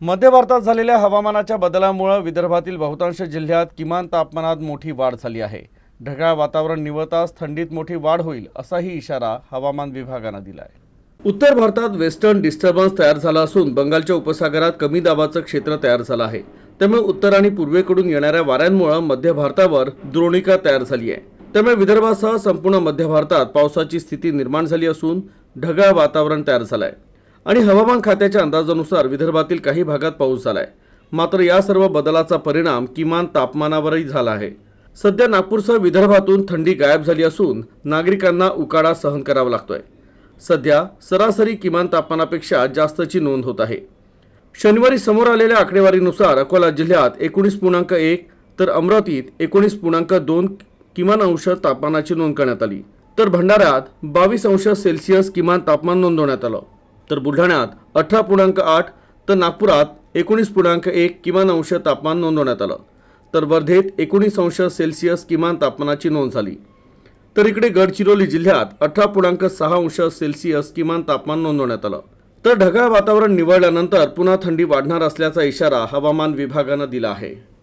मध्य भारतात झालेल्या हवामानाच्या बदलामुळे विदर्भातील बहुतांश जिल्ह्यात किमान तापमानात मोठी वाढ झाली आहे. ढगाळ वातावरण निवळताच थंडीत मोठी वाढ होईल असाही इशारा हवामान विभागानं दिला आहे उत्तर भारतात वेस्टर्न डिस्टर्बन्स तयार झाला असून बंगालच्या उपसागरात कमी दाबाचं क्षेत्र तयार झालं आहे. त्यामुळे उत्तर आणि पूर्वेकडून येणाऱ्या वाऱ्यांमुळे मध्य भारतावर द्रोणिका तयार झाली आहे. त्यामुळे विदर्भासह संपूर्ण मध्य भारतात पावसाची स्थिती निर्माण झाली असून ढगाळ वातावरण तयार झालं आहे आणि हवामान खात्याच्या अंदाजानुसार विदर्भातील काही भागात पाऊस झालाय. मात्र या सर्व बदलाचा परिणाम किमान तापमानावरही झाला आहे. सध्या नागपूरसह विदर्भातून थंडी गायब झाली असून नागरिकांना उकाडा सहन करावा लागतोय. सध्या सरासरी किमान तापमानापेक्षा जास्तची नोंद होत आहे. शनिवारी समोर आलेल्या आकडेवारीनुसार अकोला जिल्ह्यात एकोणीस पूर्णांक एक तर अमरावतीत एकोणीस पूर्णांक दोन किमान अंश तापमानाची नोंद करण्यात आली. तर भंडाऱ्यात बावीस अंश सेल्सिअस किमान तापमान नोंदवण्यात आलं. तर बुलढाण्यात अठरा पूर्णांक आठ तर नागपुरात एकोणीस पूर्णांक एक किमान अंश तापमान नोंदवण्यात आलं. तर वर्धेत एकोणीस अंश सेल्सिअस किमान तापमानाची नोंद झाली. तर इकडे गडचिरोली जिल्ह्यात अठरा पूर्णांक सहा अंश सेल्सिअस किमान तापमान नोंदवण्यात आलं. तर ढगाळ वातावरण निवळल्यानंतर पुन्हा थंडी वाढणार असल्याचा इशारा हवामान विभागानं दिला आहे.